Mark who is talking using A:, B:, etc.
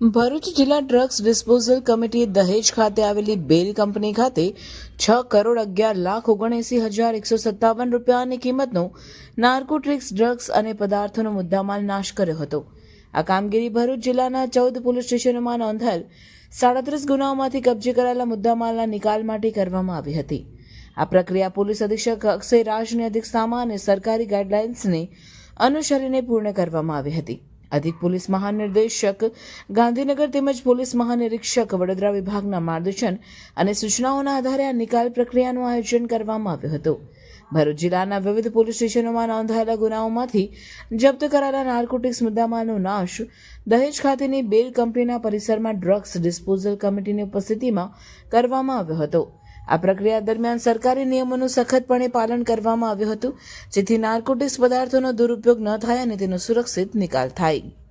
A: ભરૂચ જિલ્લા drugs disposal કમિટીએ દહેજ ખાતે આવેલી બેલ કંપની ખાતે છ કરોડ અગિયાર લાખ ઓગણએસી હજાર એકસો સત્તાવન રૂપિયાની કિંમતનો નાર્કોટ્રિક્સ ડ્રગ્સ અને પદાર્થોનો મુદ્દામાલ નાશ કર્યો હતો. આ કામગીરી ભરૂચ જિલ્લાના ચૌદ પોલીસ સ્ટેશનોમાં નોંધાયેલ સાડત્રીસ ગુનાઓમાંથી કબજે કરાયેલા મુદ્દામાલના નિકાલ માટે કરવામાં આવી હતી. આ પ્રક્રિયા પોલીસ અધિક્ષક અક્ષય રાજની અધ્યક્ષતામાં અને સરકારી ગાઈડલાઇન્સને અનુસરીને પૂર્ણ કરવામાં આવી હતી. અધિક પોલીસ મહાનિર્દેશક, ગાંધીનગર તેમજ પોલીસ મહાનિરીક્ષક વડોદરા વિભાગના માર્ગદર્શન અને સૂચનાઓના આધારે આ નિકાલ પ્રક્રિયાનું આયોજન કરવામાં આવ્યું હતું. ભરૂચ જિલ્લાના વિવિધ પોલીસ સ્ટેશનોમાં નોંધાયેલા ગુનાઓમાંથી જપ્ત કરાયેલા નાર્કોટિક્સ મુદ્દામાલનો નાશ, દહેજ ખાતેની બેલ કંપનીના પરિસરમાં ડ્રગ્સ ડિસ્પોઝલ કમિટીની ઉપસ્થિતિમાં કરવામાં આવ્યો હતો. આ પ્રક્રિયા દરમિયાન સરકારી નિયમોનું સખતપણે પાલન કરવામાં આવ્યું હતું, જેથી નાર્કોટિક્સ પદાર્થોનો દુરુપયોગ ન થાય અને તેનો સુરક્ષિત નિકાલ થાય.